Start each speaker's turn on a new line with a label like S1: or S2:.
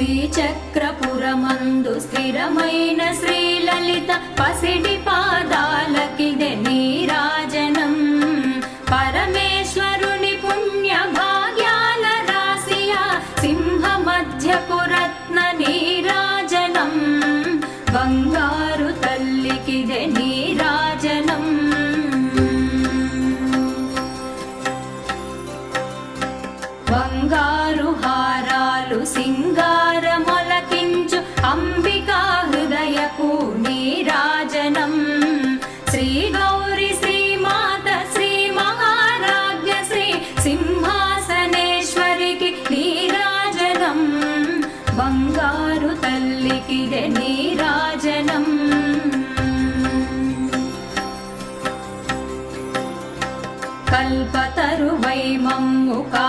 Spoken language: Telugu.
S1: శ్రీచక్రపురమందు స్థిరమైన శ్రీలలిత పసిడి పాదాలకిదే నీరాజనం. పరమేశ్వరుని పుణ్య భాగ్యాల రాశియా సింహ మధ్యపు రత్న నీరాజనం. బంగారు తల్లికిదే నీరాజనం. బంగారు హా బంగారు తల్లికిదే నీరాజనం కల్పతరువై మమ్ము కా